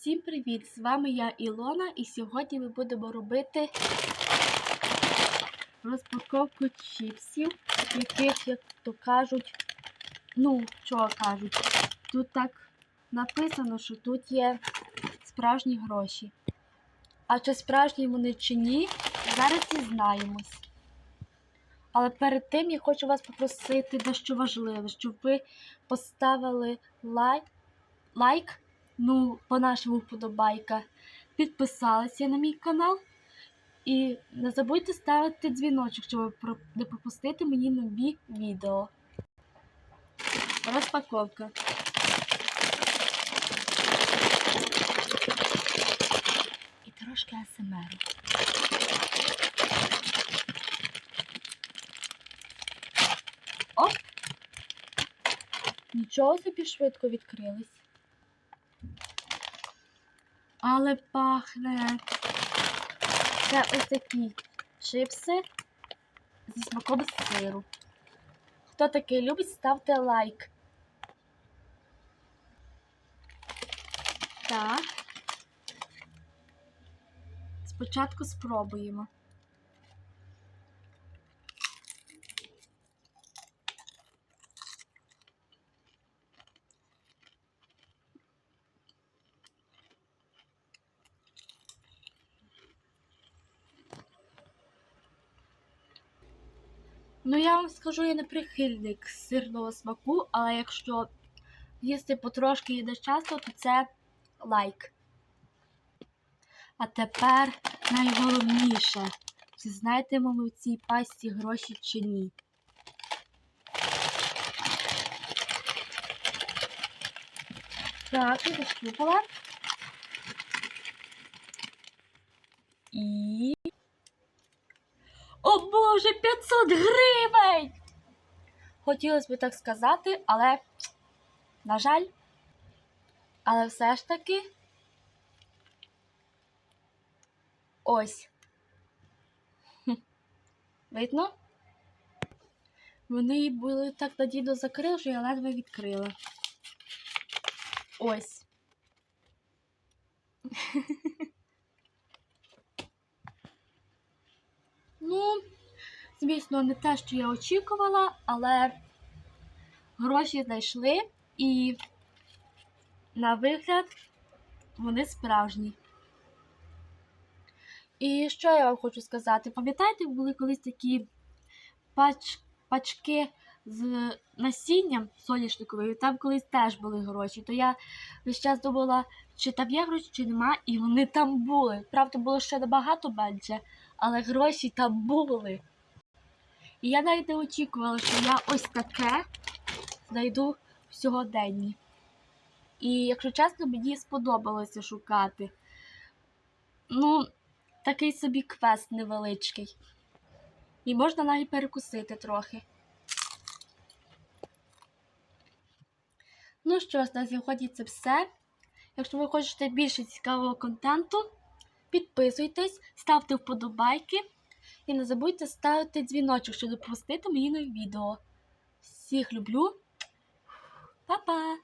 Всім привіт! З вами я Ілона, і сьогодні ми будемо робити розпаковку чіпсів, яких, як то кажуть, ну, що кажуть, тут так написано, що тут є справжні гроші. А чи справжні вони чи ні, зараз дізнаємось. Але перед тим я хочу вас попросити дещо важливе, щоб ви поставили лайк, лайк ну, по-нашому вподобайка, підписалися на мій канал. І не забудьте ставити дзвіночок, щоб не пропустити мені нові відео. Розпаковка. І трошки АСМР. Оп! Нічого собі швидко відкрились. Але пахне. Це ось такі чипси зі смаком сиру. Хто таке любить, ставте лайк. Так. Спочатку спробуємо. Ну, я вам скажу, я не прихильник сирного смаку, але якщо їсти потрошки і часто, то це лайк. А тепер найголовніше. Чи знаєте ми в цій пасті гроші чи ні? Так, я защупала. І. О Боже, 500 гривень! Хотілося б так сказати, але, на жаль, але все ж таки. Ось. Видно? Вони були так надійно закрили, що я ледве відкрила. Ось. Ну, звісно, не те, що я очікувала, але гроші знайшли і на вигляд вони справжні. І що я вам хочу сказати? Пам'ятаєте, були колись такі пач, пачки з насінням соняшниковим, там колись теж були гроші. То я весь час думала, чи там є гроші, чи нема, і вони там були. Правда, було ще набагато менше, але гроші там були. І я навіть не очікувала, що я ось таке знайду в сьогоденні. І, якщо чесно, мені сподобалося шукати. Ну, такий собі квест невеличкий. І можна навіть перекусити трохи. Ну що ж, на сьогодні це все. Якщо ви хочете більше цікавого контенту, підписуйтесь, ставте вподобайки і не забудьте ставити дзвіночок, щоб не пропустити мої нові відео. Всіх люблю. Па-па!